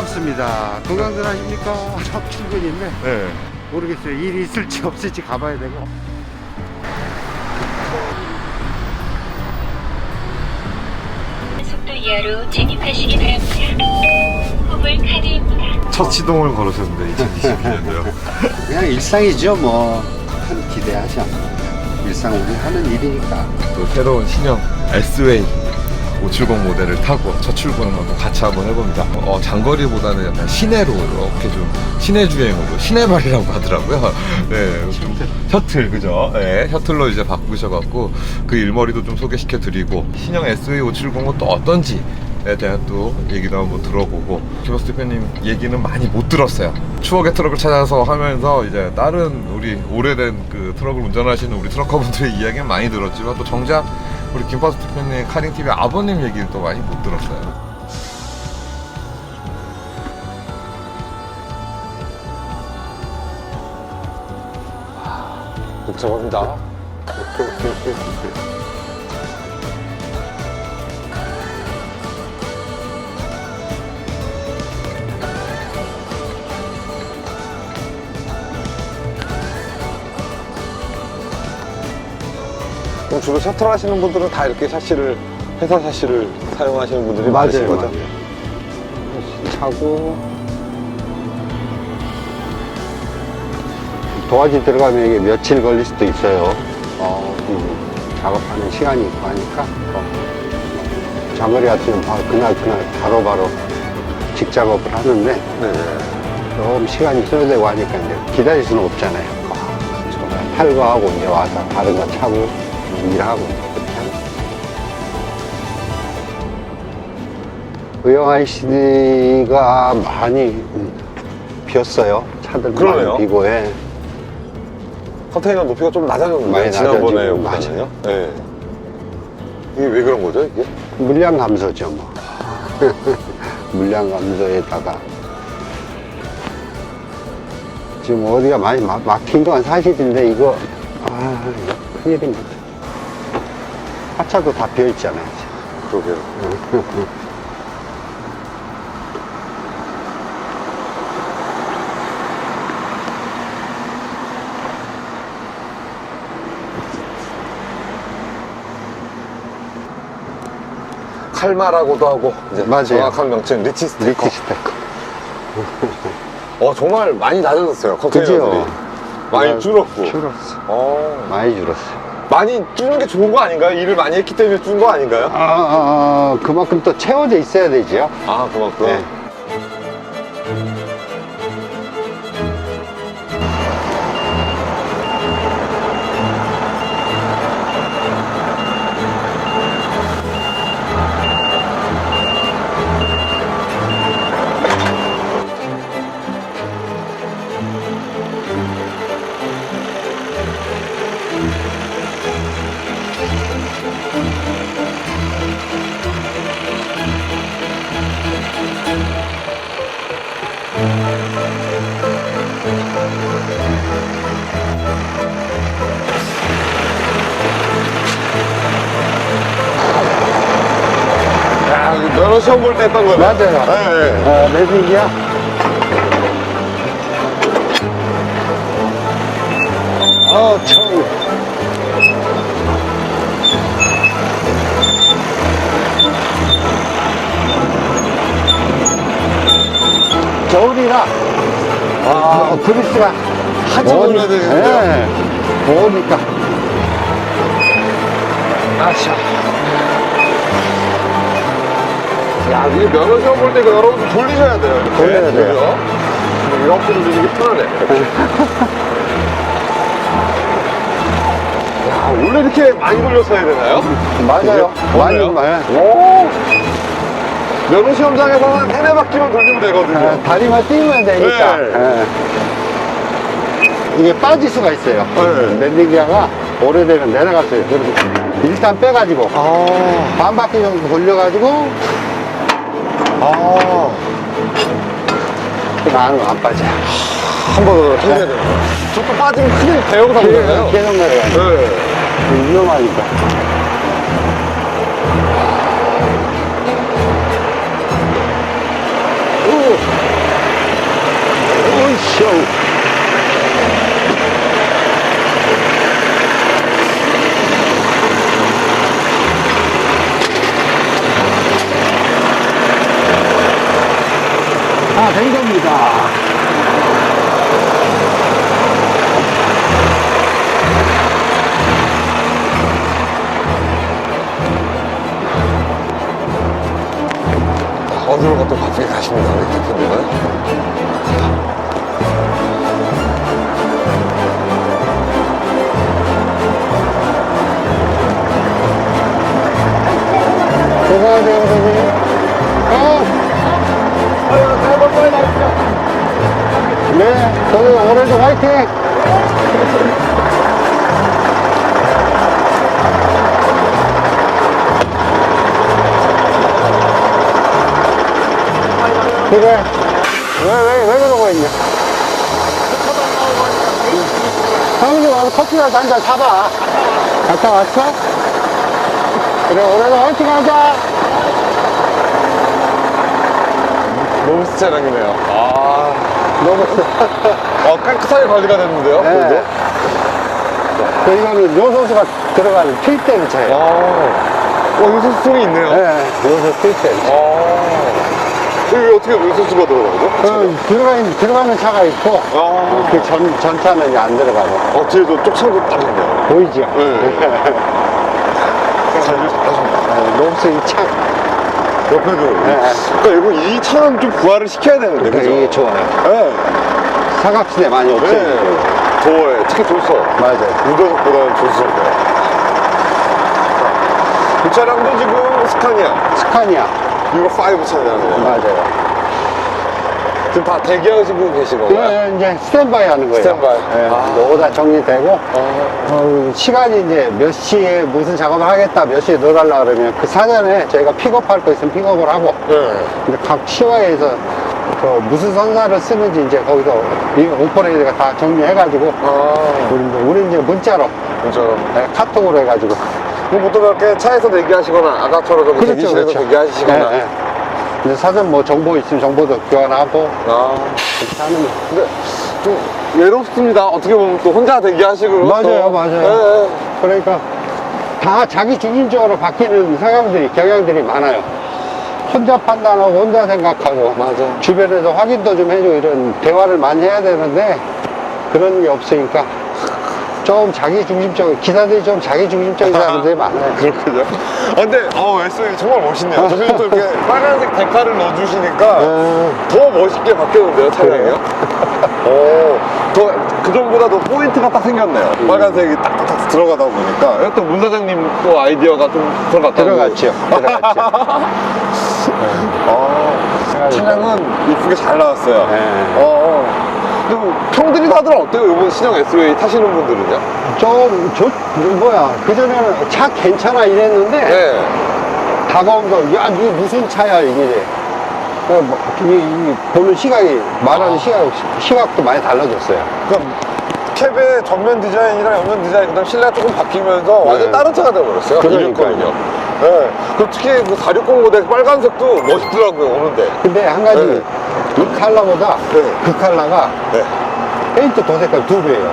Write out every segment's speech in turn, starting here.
반갑습니다. 건강들 하십니까? 첫 출근인데 네. 모르겠어요. 일이 있을지 없을지 가봐야 되고. 속도 이하로 진입하시기 바랍니다. 호불 카드입니다. 첫 시동을 걸으셨는데 2022년도요. 그냥 일상이죠. 뭐 큰 기대하지 않고 일상 우리 하는 일이니까. 또 새로운 신형 S-Way 570 모델을 타고 첫 한번 같이 한번 해봅니다. 어, 장거리보다는 약간 시내로 이렇게 좀 시내 주행으로 시내발이라고 하더라고요. 네, 좀 셔틀 그죠? 네, 셔틀로 이제 바꾸셔갖고 그 일머리도 좀 소개시켜드리고 신형 S-Way 570은 또 어떤지. 에 대한 또 얘기도 한번 들어보고 김학수 대표님 얘기는 많이 못 들었어요 추억의 트럭을 찾아서 하면서 이제 다른 우리 오래된 그 트럭을 운전하시는 우리 트럭커분들의 이야기는 많이 들었지만 또 정작 우리 김학수 대표님 카링TV 아버님 얘기를 또 많이 못 들었어요 복잡합니다. 주로 셔틀 하시는 분들은 다 이렇게 샤시를 회사 샤시를 사용하시는 분들이 많으신 거죠? 차고 도화지 들어가면 이게 며칠 걸릴 수도 있어요. 어, 음, 작업하는 시간이 있고 하니까 어, 장거리 같으면 바로 그날 그날 바로바로 직작업을 하는데 네. 좀 시간이 소요되고 하니까 이제 기다릴 수는 없잖아요. 어, 탈거하고 이제 와서 다른 거 차고 일하고 그렇게 하는 의형 ICD가 많이 음, 비었어요. 차들 그러네요. 많이 비고 해. 컨테이너 높이가 좀 낮아졌는데 많이 지난번에 낮아지고, 보다는요? 네. 이게 왜 그런 거죠? 이게? 물량 감소죠, 뭐. 물량 감소에다가 지금 어디가 많이 막, 막힌 건 사실인데 이거 아 이거 큰일입니다. 하차도 다 비어 있잖아요. 그러게요. 칼마라고도 하고 이제 맞아요. 정확한 명칭 리치 스테커. 리치 스테커. 어 정말 많이 낮아졌어요 컨테이너들이. 그죠? 많이 정말 줄었고. 줄었어. 어. 많이 줄었어. 많이 줄는 게 좋은 거 아닌가요? 일을 많이 했기 때문에 줄은 거 아닌가요? 아, 아, 아, 그만큼 또 채워져 있어야 되죠. 아 그만큼. 네. 시험 볼 때 했던 거네. 맞아요. 네, 네. 어, 매직이야. 어, 처음. 겨울이라 아, 그리스가 올려야 되겠는데요? 네, 더우니까 아차. 야, 이게 면허 시험 볼 때 그 여러분들 돌리셔야 돼요. 이렇게. 돌려야 돼요. 그죠? 이렇게 돌리는 게 편하네. 야, 원래 이렇게 많이 해야 되나요? 맞아요. 많이. 오! 면허 시험장에서는 한 세네 바퀴만 돌리면 되거든요. 아, 다리만 띄우면 되니까. 네. 예. 이게 빠질 수가 있어요. 네. 랜딩 기어가 오래되면 내려갔어요. 그래서 일단 빼가지고 아, 반 바퀴 정도 돌려가지고 아. 나는 안 빠져요. 한번 해야 되나요? 저또 빠지면 큰일 대형 사고잖아요. 계속 내려가요. 네. 위험하니까. 오이쇼. 다 된 겁니다. 어디로 가도 바쁘게 가십니다, 우리 대표님은. 고생하세요, 선생님. 어? 네, 저희 오늘도 화이팅! 그래. 왜, 왜, 왜 그러고 있냐? 형님 와서 커피라도 한잔 사봐. 갔다 왔어? 그래, 오늘도 화이팅 하자! 노브스 차량이네요. 아, 너무, 어, 깨끗하게 관리가 됐는데요, 네. 그래도? 그 이거는 요소수가 들어가는 필대를 차요. 어, 어, 요소수통이 있네요. 네, 요소 필대. 어. 여기 어떻게 요소수가 들어가죠? 그 들어가 있는, 들어가는 차가 있고, 아. 그 전, 전차는 이제 안 들어가고. 어, 뒤에도 쪽창도 딱 있네요. 보이죠? 네. 관리 잘하십니다. 네, 롭스 이 차. 옆에도. 네. 그러니까 이거 이 차는 좀 부활을 시켜야 되는데, 그죠? 이게 좋아요. 네. 사각지대 많이 없어요. 네. 도어에 특히 조서. 맞아요. 우도석보다는 조수인데. 그 차량도 지금 스카니아. 스카니아. 이거 5 차량이에요. 맞아요. 지금 다 대기하시고 계신 건가요? 그 이제 스탠바이 하는 거예요. 스탠바이. 네, 아. 이제 오다 정리되고, 아. 어, 시간이 이제 몇 시에 무슨 작업을 하겠다, 몇 시에 넣어달라 그러면 그 사전에 저희가 픽업할 거 있으면 픽업을 하고, 네. 이제 각 시와에서 그 무슨 선사를 쓰는지 이제 거기서 이 오퍼레이터가 다 정리해가지고 아. 우리 이제, 우리 이제 문자로 그렇죠. 네, 카톡으로 해가지고 그럼 보통 이렇게 차에서 대기하시거나 아까처럼 저기 대기실에서 대기하시거나. 네, 네. 이제 사전 뭐 정보 있으면 정보도 교환하고 아. 그렇게 하는 거. 근데 좀 외롭습니다. 어떻게 보면 또 혼자 대기하시고. 맞아요, 또. 맞아요. 네. 그러니까 다 자기 중심적으로 바뀌는 성향들이 경향들이 많아요. 혼자 판단하고 혼자 생각하고 맞아. 주변에서 확인도 좀 해주고 이런 대화를 많이 해야 되는데 그런 게 없으니까 좀 자기 중심적 기사들이 좀 자기 중심적인 사람들이 많아요. 그렇군요. 아, 근데, 어, SUV 정말 멋있네요. 저기 또 이렇게 빨간색 데카를 넣어주시니까 음, 더 멋있게 바뀌었는데요, 차량이요? 오, 더, 그전보다 더 포인트가 딱 생겼네요. 빨간색이 딱딱딱 들어가다 보니까. 이것도 문 사장님 또 아이디어가 좀 들어갔다고. 들어갔죠. 들어갔죠. 아, 차량은 이쁘게 잘 나왔어요. 네. 어, 어. 그리고 평들이 다들 어때요? 이번 신형 SUV 타시는 분들은요? 좀, 좋, 뭐야. 그전에는 차 괜찮아 이랬는데 네. 다가오면서 야, 이게 무슨 차야 이게. 그 뭐, 이, 이 보는 시각이, 말하는 아. 시각, 시각도 많이 달라졌어요. 그러니까 캡의 전면 디자인이랑 옆면 디자인, 그다음 실내가 조금 바뀌면서 완전 네. 다른 차가 되어버렸어요. 그러니까요. 260이요. 네. 그 특히 그460 모델 빨간색도 멋있더라고요, 오는데. 근데 한 가지, 네. 이 컬러보다 네. 그 컬러가 네. 페인트 도색깔 두 배예요.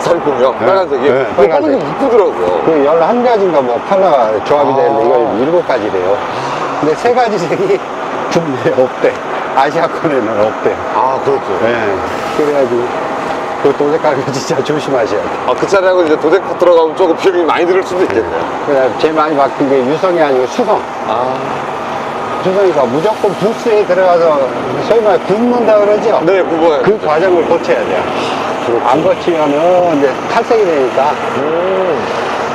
460이요? 네. 빨간색이. 네, 그 빨간색. 빨간색 이쁘더라고요. 그 11가지인가 뭐 컬러가 조합이 아. 되는데 이거 일곱 가지래요. 근데 세 가지 색이 국내에 없대. 아시아권에는 없대. 아, 그렇죠. 네. 그래가지고 그 도색깔 거 진짜 조심하셔야 돼. 아, 그 차량은 이제 도색 들어가면 조금 비용이 많이 들을 수도 있겠네요. 그래 제일 많이 바뀐 게 유성이 아니고 수성. 아. 수성이가 무조건 부스에 들어가서 소위 말해 굽는다 그러죠. 네, 그거예요. 그 과정을 거쳐야 돼요. 안 거치면은 이제 탈색이 되니까 음.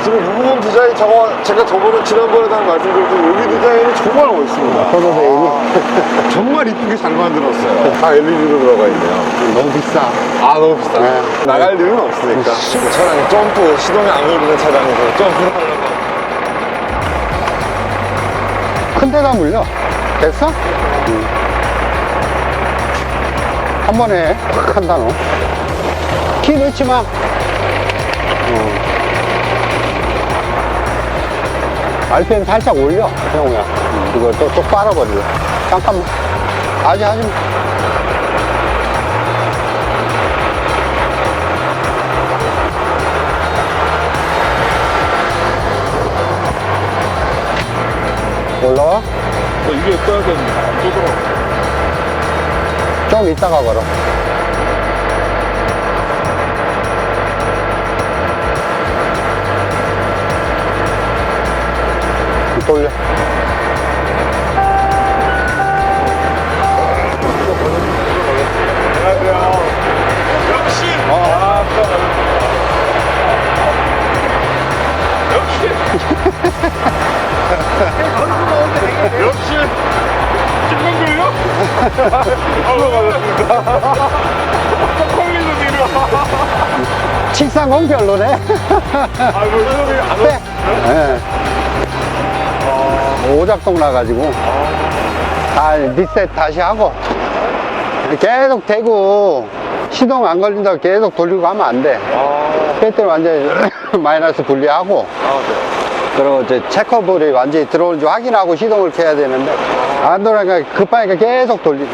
지금 이 부분 디자인 저거 제가 저번에 지난번에도 한 말씀드렸던 여기 디자인이 정말 멋있습니다. 포도베인이 아, 정말 이쁘게 잘 만들었어요. 다 LED로 들어가 있네요. 너무 비싸. 아 너무 비싸. 네. 나갈 일은 없으니까. 그 차량이 점프 시동이 안 걸리는 차량에서 점프를 하려고. 큰 데다 물려. 됐어? 한 번에 확 한다 너. 키 넣지 마. 어. RPM 살짝 올려, 형우야. 이거 또, 또 빨아버려. 잠깐만. 아직 하지 마. 올라와? 이게 떠야 되는데 안 떠더라고. 좀 이따가 걸어. 돌려. 역시. 아, 역시. 역시. 아, 콩민도 뒤로. 칙상공 별로네. 아, 뭐, 이놈이 안 빼. 예. 오작동 나가지고. 다 리셋 다시 하고. 계속 대고 시동 안 걸린다고 계속 돌리고 가면 안 돼. 아, 배터리 완전히 마이너스 분리하고. 아, 네. 그리고 이제 체커볼이 완전히 들어오는지 확인하고 시동을 켜야 되는데 안 돌아가니까 급하니까 계속 돌리고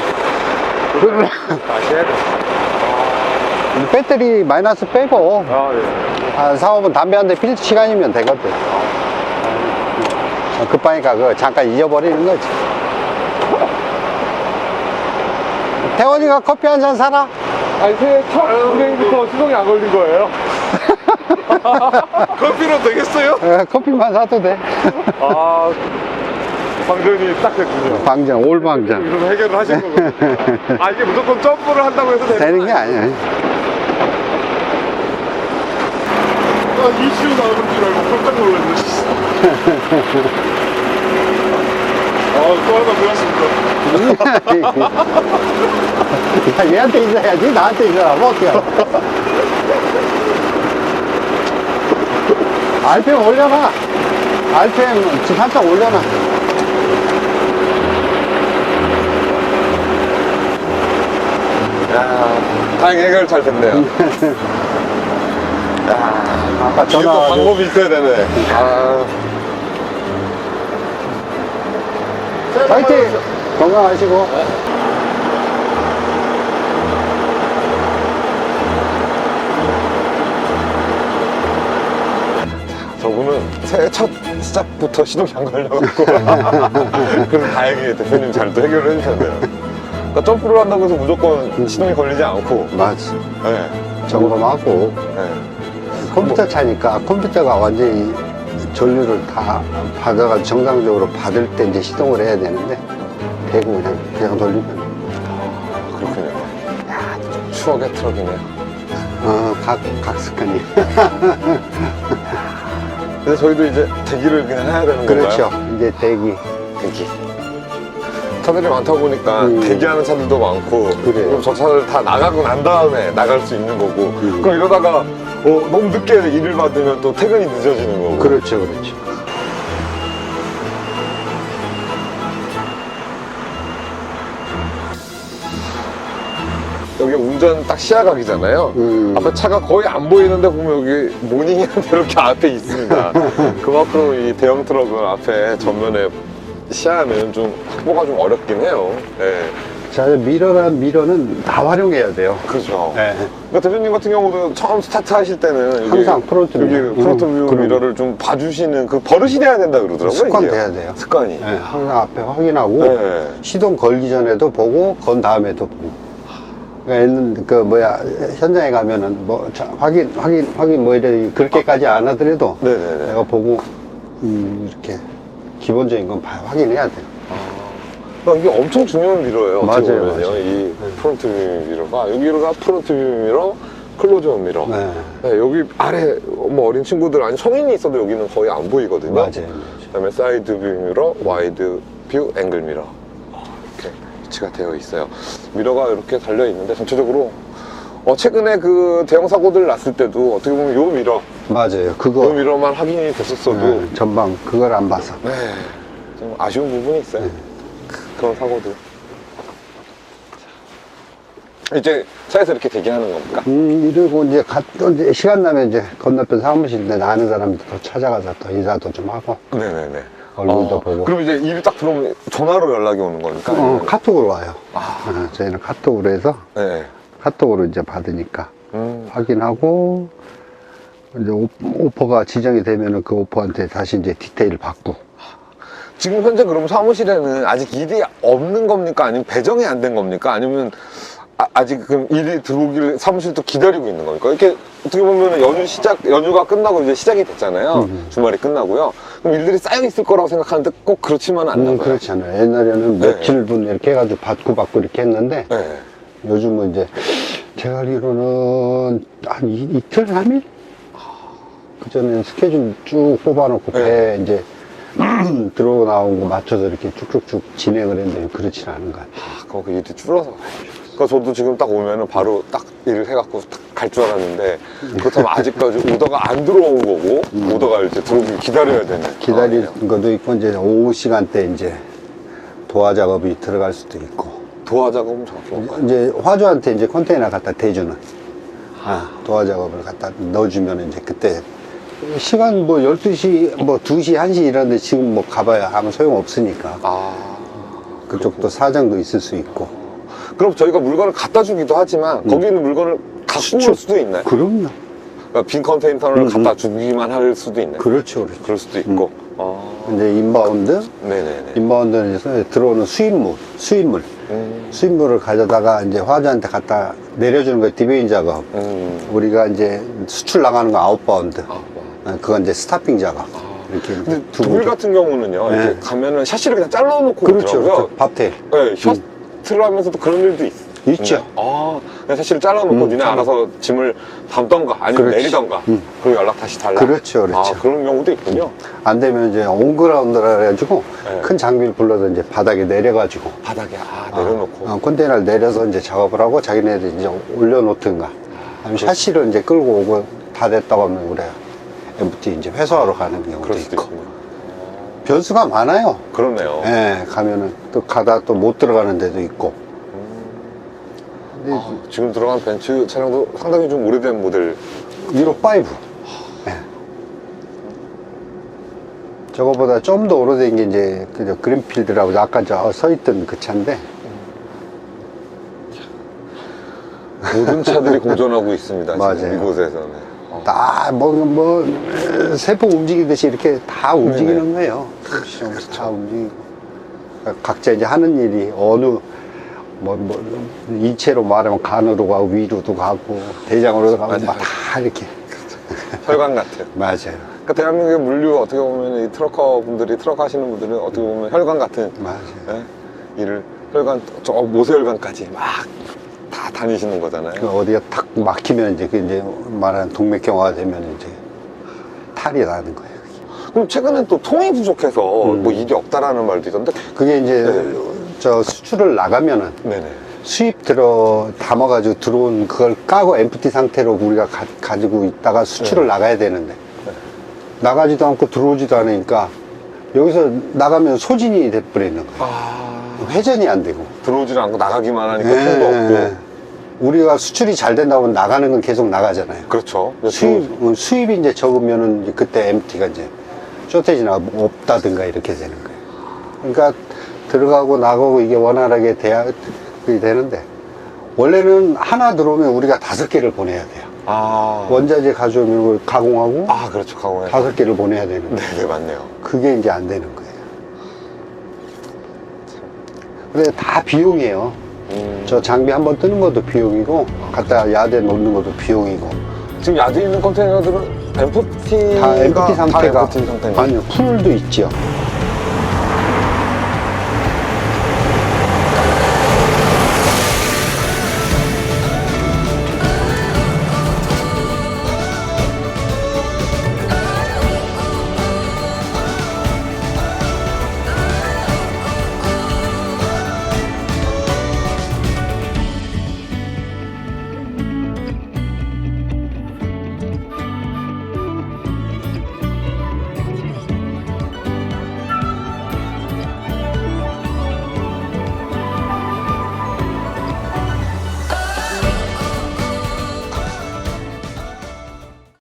다시 해야 돼. 배터리 마이너스 빼고 아, 예. 한 4, 5분 담배 한 대 필 시간이면 되거든 어, 급하니까 그거 잠깐 잊어버리는 거지 태원이가 커피 한 잔 사라 아니, 새해 첫 운행부터 시동이 안 걸린 거예요? 커피로 되겠어요? 어, 커피만 사도 돼 아, 방전이 딱 됐군요. 방전 올방전 이런 해결을 하신 거군요. 아, 이게 무조건 점프를 한다고 해서 되는, 되는 게 아니야 아, 이슈 나오는 줄 알고 깜짝 놀랐네. 씨. 아, 또 하나 배웠습니다. 야, 얘한테 있어야지 나한테 있어라면 어떻게 알아 RPM 올려놔 RPM 지금 한참 올려놔 야, 다행히 해결 잘 됐네요. 아까 이게 또 전화 방법이 있어야 되네. 아, 파이팅 건강하시고 저분은 새해 첫 시작부터 시동이 안 걸려갖고. 그래서 다행히 대표님 잘 또 해결을 해주셨네요. 그러니까 점프를 한다고 해서 무조건 시동이 걸리지 않고. 맞지 네. 점검하고 네. 컴퓨터 차니까 컴퓨터가 완전히 전류를 다 받아가지고 정상적으로 받을 때 이제 시동을 해야 되는데 대고 그냥 그냥 돌리면 그렇군요. 야, 좀 추억의 트럭이네요. 어각 각 습관이 근데 저희도 이제 대기를 그냥 해야 되는 건가요? 그렇죠 이제 대기 대기. 차들이 많다 보니까 음. 대기하는 차들도 많고 그래요. 그럼 저 차들 다 나가고 난 다음에 나갈 수 있는 거고 음. 그럼 이러다가 어, 너무 늦게 일을 받으면 또 퇴근이 늦어지는 거고. 그렇죠 그렇죠. 여기 운전 딱 시야각이잖아요. 음. 앞에 차가 거의 안 보이는데 보면 여기 모닝이라는 데 이렇게 앞에 있습니다. 그만큼 이 대형 트럭은 앞에 전면에 시야는 좀 확보가 좀 어렵긴 해요. 네. 자 미러란 미러는 다 활용해야 돼요 그렇죠 네. 그러니까 대표님 같은 경우도 처음 스타트 하실 때는 여기- 항상 프론트 여기 미러. 프론트 음, 뷰 그럼. 미러를 좀 봐주시는 그 버릇이 돼야 된다 그러더라고요. 습관 이게. 돼야 돼요. 습관이. 네, 항상 앞에 확인하고 네. 시동 걸기 전에도 보고 건 다음에도 보고 그러니까 얘는 그 뭐야 현장에 가면은 뭐 자, 확인 확인 확인 뭐 이래 그렇게까지 안 하더라도 네네네. 내가 보고 음, 이렇게 기본적인 건 봐- 확인해야 돼요. 그러니까 이게 엄청 중요한 미러예요. 어떻게 맞아요, 보면요. 맞아요. 이 프론트 뷰 미러가 여기가 프론트 뷰 미러, 클로즈업 미러. 네. 네, 여기 아래 뭐 어린 친구들 아니 성인이 있어도 여기는 거의 안 보이거든요. 맞아요. 그다음에 사이드 뷰 미러, 와이드 뷰 앵글 미러 이렇게 위치가 되어 있어요. 미러가 이렇게 달려 있는데 전체적으로 어, 최근에 그 대형 사고들 났을 때도 어떻게 보면 요 미러, 맞아요. 요 그거 미러만 확인이 됐었어도 네, 전방 그걸 안 봐서 네, 좀 아쉬운 부분이 있어요. 그런 사고들. 이제 차에서 이렇게 대기하는 겁니까? 음, 이러고 이제 가, 또 이제 시간 나면 이제 건너편 사무실 내 아는 사람들 또 찾아가서 또 인사도 좀 하고 네네네. 얼굴도 어, 보고. 그럼 이제 일이 딱 들어오면 전화로 연락이 오는 거니까? 어, 아니면- 카톡으로 와요. 아, 어, 저희는 카톡으로 해서 네. 카톡으로 이제 받으니까 음, 확인하고 이제 오- 오퍼가 지정이 되면은 그 오퍼한테 다시 이제 디테일 받고 지금 현재 그럼 사무실에는 아직 일이 없는 겁니까? 아니면 배정이 안 된 겁니까? 아니면 아, 직 그럼 일이 들어오길 사무실도 기다리고 있는 겁니까? 이렇게 어떻게 보면 연휴 시작, 연휴가 끝나고 이제 시작이 됐잖아요. 음. 주말이 끝나고요. 그럼 일들이 쌓여 있을 거라고 생각하는데 꼭 그렇지만 은 않나 음, 봐요. 그렇지 않아요. 옛날에는 네. 며칠 분 이렇게 해가지고 받고 받고 이렇게 했는데 네. 요즘은 이제 제가 알기로는 한 이, 이틀, 3일? 그전에는 스케줄 쭉 뽑아놓고 네. 배 이제 들어오고 나온 거 맞춰서 이렇게 쭉쭉쭉 진행을 했는데 그렇지는 않은 것 같아요. 아, 그럼 그 일이 줄어서. 그러니까 저도 지금 딱 오면은 바로 딱 일을 해갖고 갈줄 알았는데 그렇다면 아직까지 오더가 안 들어온 거고 오더가 이제 들어오길 기다려야 되는. 음. 기다릴 상황이네요. 것도 있고 이제 오후 시간대 이제 도화 작업이 들어갈 수도 있고 도화 작업은 정확히 뭔가요? 이제 화주한테 이제 컨테이너 갖다 대주는 아, 도화 작업을 갖다 넣어주면 이제 그때 시간 뭐 12시 뭐 2시 1시 이런데 지금 뭐 가봐야 아무 소용 없으니까 아. 그쪽도 사정도 있을 수 있고 그럼 저희가 물건을 갖다 주기도 하지만 거기 있는 물건을 갖고 올 수도 있나요? 그럼요 그러니까 빈 컨테이너를 음, 갖다 음. 주기만 할 수도 있나요? 그렇죠 그렇죠 그럴 수도 있고. 아. 이제 인바운드 네네네. 인바운드는 이제 들어오는 수입물 수입물 음. 수입물을 가져다가 이제 화주한테 갖다 내려주는 거 디베인 작업 음. 우리가 이제 수출 나가는 거 아웃바운드 아, 그건 이제 스타핑 작업 이렇게 근데 두 독일 분. 같은 경우는요, 이렇게 네. 가면은 샤시를 그냥 잘라놓고 그렇죠. 그렇죠 밥테일 네, 셔틀을 하면서도 그런 일도 있, 있죠. 있나요? 아, 그냥 샤시를 잘라놓고 음, 니네. 알아서 짐을 담던가 아니면 그렇지. 내리던가 음. 그리고 연락 다시 달라. 그렇죠, 그렇죠. 아, 그런 경우도 있군요. 안 되면 이제 온그라운드라 해가지고 네. 큰 장비를 불러서 이제 바닥에 내려가지고 바닥에 아, 내려놓고. 어, 컨테이너를 내려서 이제 작업을 하고 자기네들 이제 올려놓든가 아니면 샤시를 이제 끌고 오고 다 됐다고 하면 우리가 MT 이제 회수하러 가는 경우도 그럴 수도 있고 있군요. 변수가 많아요 그렇네요. 예 가면은 또 가다 또 못 들어가는 데도 있고 근데 아, 지금 들어간 벤츠 차량도 상당히 좀 오래된 모델. 유로 5 예. 저거보다 좀 더 오래된 게 이제 그저 그린필드라고 아까 저 서 있던 그 차인데 모든 차들이 공존하고 있습니다. 지금 맞아요. 이곳에서는. 어. 다뭐 뭐 세포 움직이듯이 이렇게 다 움직이는 거예요. 다 움직이고 각자 이제 하는 일이 어느 뭐, 뭐 이체로 말하면 간으로 가고 위로도 가고 대장으로도 가고 맞아요. 막다 이렇게 혈관 같은. 맞아요. 그러니까 대한민국의 물류 어떻게 보면 이 트럭커 분들이 트럭 하시는 분들은 어떻게 보면 혈관 같은 맞아요. 예? 일을 혈관 저 모세혈관까지 막 다 다니시는 거잖아요. 그 어디가 탁 막히면 이제 그 이제 말하는 동맥경화가 되면 이제 탈이 나는 거예요. 그럼 최근엔 또 통이 부족해서 음. 뭐 일이 없다라는 말도 있던데. 그게 이제 네. 저 수출을 나가면은 네네. 수입 들어 담아가지고 들어온 그걸 까고 엠프티 상태로 우리가 가, 지고 있다가 수출을 네. 나가야 되는데 나가지도 않고 들어오지도 않으니까 여기서 나가면 소진이 돼버리는 거예요. 아 회전이 안 되고. 들어오질 않고 나가기만 하니까 예, 통도 예. 없고. 우리가 수출이 잘 된다고 나가는 건 계속 나가잖아요. 그렇죠. 수입, 어, 수입이 이제 적으면은 이제 그때 MT가 이제 쇼테지나 뭐 없다든가 이렇게 되는 거예요. 그러니까 들어가고 나가고 이게 원활하게 돼야 그게 되는데 원래는 하나 들어오면 우리가 다섯 개를 보내야 돼요. 아. 원자재 가져오면 그걸 가공하고 아 그렇죠. 강호에. 다섯 개를 보내야 되는데 네네 맞네요. 그게 이제 안 되는 거예요. 근데 다 비용이에요. 음. 저 장비 한 번 뜨는 것도 비용이고 갖다 야대 놓는 것도 비용이고 지금 야드 있는 컨테이너들은 MFT가 다 MPT 상태가? 아니요 풀도 있죠.